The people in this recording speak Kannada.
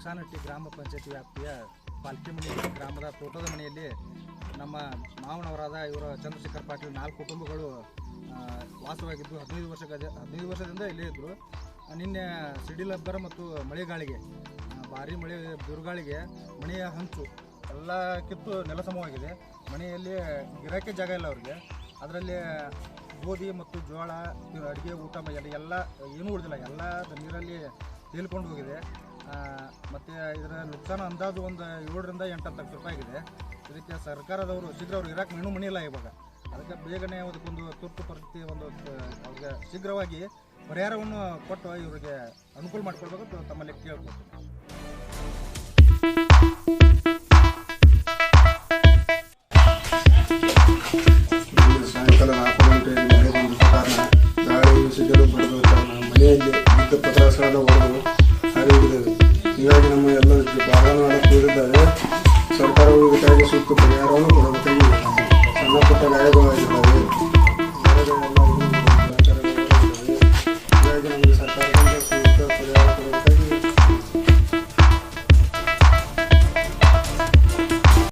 ಲಕ್ಷಾನಟ್ಟಿ ಗ್ರಾಮ ಪಂಚಾಯತಿ ವ್ಯಾಪ್ತಿಯ ಪಾಲ್ಕಿ ಮನೆ ಗ್ರಾಮದ ತೋಟದ ಮನೆಯಲ್ಲಿ ನಮ್ಮ ಮಾವನವರಾದ ಇವರ ಚಂದ್ರಶೇಖರ್ ಪಾಟೀಲ್ ನಾಲ್ಕು ಕುಟುಂಬಗಳು ವಾಸವಾಗಿದ್ದು ಹದಿನೈದು ವರ್ಷ ಹದಿನೈದು ವರ್ಷದಿಂದ ಇಲ್ಲೇ ಇದ್ದರು ನಿನ್ನೆ ಸಿಡಿಲಬ್ಬರ ಮತ್ತು ಮಳೆಗಾಳಿಗೆ ಭಾರಿ ಮಳೆ ಬಿರುಗಾಳಿಗೆ ಮನೆಯ ಹಂಚು ಎಲ್ಲ ಕಿತ್ತು ನೆಲಸಮವಾಗಿದೆ ಮನೆಯಲ್ಲಿ ಗಿರಾಕಿ ಜಾಗ ಇಲ್ಲ ಅವ್ರಿಗೆ. ಅದರಲ್ಲಿ ಗೋಧಿ ಮತ್ತು ಜೋಳ ಅಡುಗೆ, ಊಟ ಎಲ್ಲ ಏನೂ ಉಳಿದಿಲ್ಲ. ಎಲ್ಲ ನೀರಲ್ಲಿ ತೇಲ್ಕೊಂಡು ಹೋಗಿದೆ. ಮತ್ತೆ ಇದರ ನುಕ್ಸಾನ ಅಂದಾಜು ಒಂದು ಏಳರಿಂದ ಎಂಟು ಹತ್ತು ರೂಪಾಯಿ ಆಗಿದೆ. ಇದಕ್ಕೆ ಸರ್ಕಾರದವರು, ಶೀಘ್ರ ಅವ್ರು ಇರಕ್ಕೆ ಮೀನು ಮಣಿಯಿಲ್ಲ ಇವಾಗ. ಅದಕ್ಕೆ ಬೇಗನೆ ಅದಕ್ಕೊಂದು ತುರ್ತು ಪರಿಸ್ಥಿತಿ ಒಂದು ಅವ್ರಿಗೆ ಶೀಘ್ರವಾಗಿ ಪರಿಹಾರವನ್ನು ಕೊಟ್ಟು ಇವರಿಗೆ ಅನುಕೂಲ ಮಾಡಿಕೊಡ್ಬೇಕು ತಮ್ಮಲ್ಲಿ ಕೇಳ್ಕೊಳ್ತೀನಿ. ಸಾಯಂಕಾಲ ನಾಲ್ಕು ಮನೆಯಲ್ಲಿ ಹೀಗಾಗಿ ನಮ್ಮ ಎಲ್ಲ ಕೂಡಿದ್ದಾರೆ ಸರ್ಕಾರವು ಇದಕ್ಕಾಗಿ ಸೂಕ್ತ ಪರಿಹಾರವನ್ನು ಕೊಡಬೇಕಾಗಿ ಸಣ್ಣ ಪುಟ್ಟ ಗಾಯಗಳಾಗಿರುವ